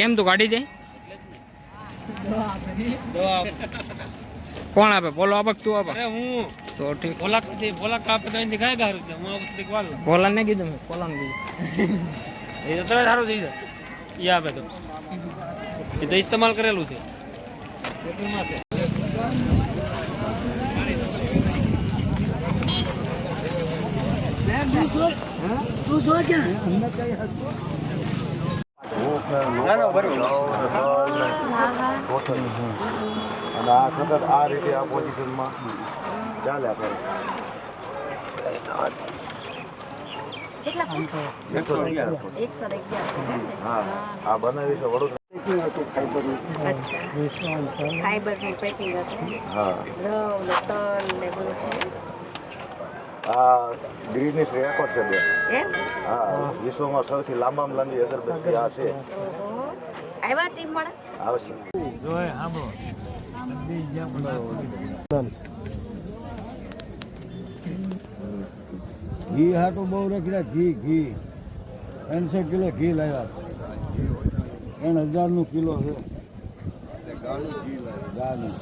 કેમ તું કાઢી દે? કોણ આપે? બોલો આપક તું આપક હું. તો ઠીક. ભોલા બોલા કાપે તો અહીંથી ખાય ગારું છે. હું આ વાલ. બોલા ને કીધું મેં. બોલા ને કીધું. એ તો તરત સારું થઈ જાય. એ આપે તો. એ તો ઇસ્તેમાલ કરેલું છે. અને આ સતત આ રીતે આ પોઝિશનમાં હા બનાવી વડોદરા. ફાઈબરનું પેકિંગ હતું. રવ ને તલ ને બધું છે આ ગ્રીનિશ રેકોર્ડ છે બે. હા વિશ્વમાં સૌથી લાંબામાં લાંબી અગરબત્તી આ છે. આવ્યા ટીમ વાળા? આવશે. ઘી હાટું બહુ રખડ્યા ઘી ઘી. ત્રણસો કિલો ઘી લાવ્યા ત્રણ હજારનું કિલો છે. ગાનું